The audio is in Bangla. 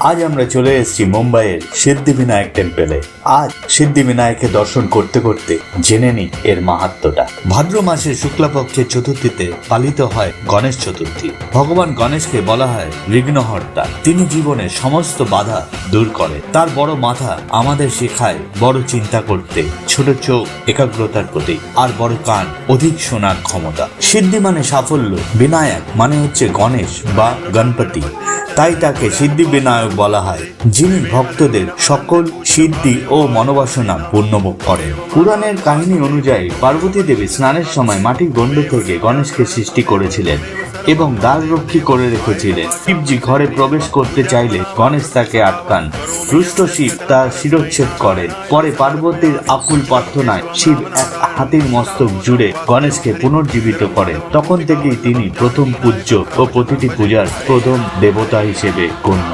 আজ আমরা চলে এসেছি মুম্বাইয়ের সিদ্ধিবিনায়ক টেম্পেলে আজ সিদ্ধিবিনায়ককে দর্শন করতে করতে জেনে নি এর মাহাত্মটা। ভাদ্র মাসের শুক্লাপক্ষের চতুর্থীতে পালিত হয় গণেশ চতুর্থী। ভগবান গণেশকে বলা হয় বিঘ্নহর্তা তিনি জীবনের সমস্ত বাধা দূর করে তার বড় মাথা আমাদের শেখায় বড় চিন্তা করতে, ছোট চোখ একাগ্রতার প্রতি আর বড় কান অধিক শোনার ক্ষমতা। সিদ্ধি মানে সাফল্য, বিনায়ক মানে হচ্ছে গণেশ বা গণপতি। তাই তাকে সিদ্ধি বিনায়ক বলা হয়, যিনি ভক্তদের সকল সিদ্ধি ও মনোবাসনা পূর্ণভোগ করেন। পুরাণের কাহিনী অনুযায়ী পার্বতী দেবী স্নানের সময় মাটির গণ্ড থেকে গণেশকে সৃষ্টি করেছিলেন এবং দ্বাররক্ষী করে রেখেছিলেন। শিবজি ঘরে প্রবেশ করতে চাইলে গণেশ তাকে আটকান। রুষ্ট শিব তার শিরোচ্ছেদ করেন। পরে পার্বতীর আকুল প্রার্থনায় শিব এক হাতির মস্তক জুড়ে গণেশকে পুনর্জীবিত করেন। তখন থেকেই তিনি প্রথম পূজ্য ও প্রতিটি পূজার প্রথম দেবতা 47,9